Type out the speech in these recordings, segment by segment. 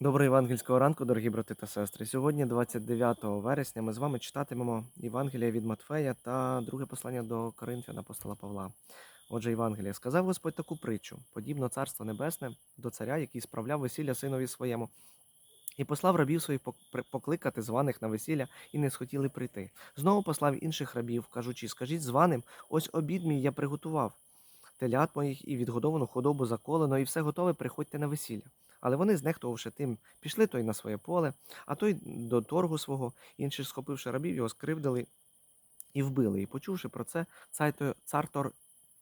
Доброго євангельського ранку, дорогі брати та сестри. Сьогодні, 29 вересня, ми з вами читатимемо Євангелія від Матфея та друге послання до Коринфян апостола Павла. Отже, Євангелія сказав Господь таку притчу: подібно царство небесне до царя, який справляв весілля синові своєму, і послав рабів своїх пок- покликати званих на весілля, і не схотіли прийти. Знову послав інших рабів, кажучи: Скажіть званим, ось обід мій я приготував. Телят моїх і відгодовану худобу заколено, і все готове, приходьте на весілля. Але вони, знехтувавши тим, пішли той на своє поле, а той до торгу свого, інші, схопивши рабів, його скривдили і вбили. І почувши про це, цар той,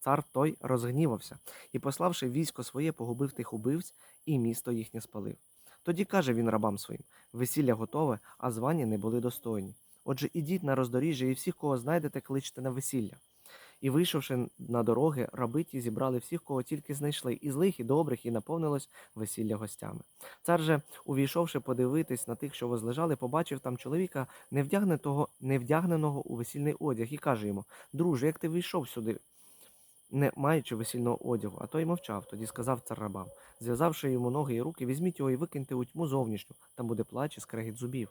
цар, той розгнівався і, пославши військо своє, погубив тих убивць, і місто їхнє спалив. Тоді каже він рабам своїм: весілля готове, а звані не були достойні. Отже, ідіть на роздоріжжя і всіх, кого знайдете, кличте на весілля. І вийшовши на дороги, раби ті зібрали всіх, кого тільки знайшли, і злих, і добрих, і наповнилось весілля гостями. Цар же, увійшовши подивитись на тих, що возлежали, побачив там чоловіка, невдягненого, невдягненого у весільний одяг, і каже йому: Друже, як ти вийшов сюди, не маючи весільного одягу? А той мовчав. Тоді сказав цар рабам, зв'язавши йому ноги і руки, візьміть його і викиньте у тьму зовнішню, там буде плач і скрегіт зубів,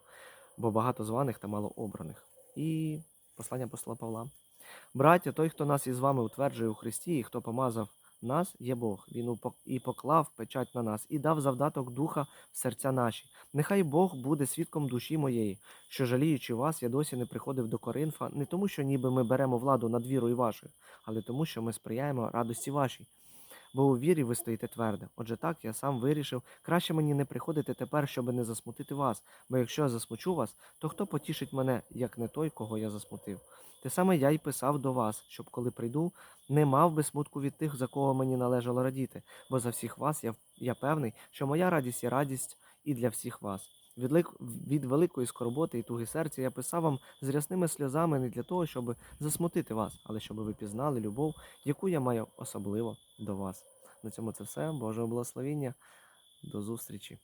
бо багато званих та мало обраних. І послання посла Павла. Браття, той, хто нас із вами утверджує у Христі, і хто помазав нас, є Бог. Він і поклав печать на нас, і дав завдаток духа в серця наші. Нехай Бог буде свідком душі моєї, що жаліючи вас, я досі не приходив до Коринфа, не тому, що ніби ми беремо владу над вірою вашою, але тому, що ми сприяємо радості вашій. Бо у вірі ви стоїте твердо. Отже, так я сам вирішив, краще мені не приходити тепер, щоб не засмутити вас. Бо якщо я засмучу вас, то хто потішить мене, як не той, кого я засмутив? Те саме я й писав до вас, щоб коли прийду, не мав би смутку від тих, за кого мені належало радіти, бо за всіх вас я, я певний, що моя радість є радість і для всіх вас. Від, великої скорботи і туги серця я писав вам з рясними сльозами не для того, щоб засмутити вас, але щоб ви пізнали любов, яку я маю особливо до вас. На цьому це все. Божого благословіння. До зустрічі.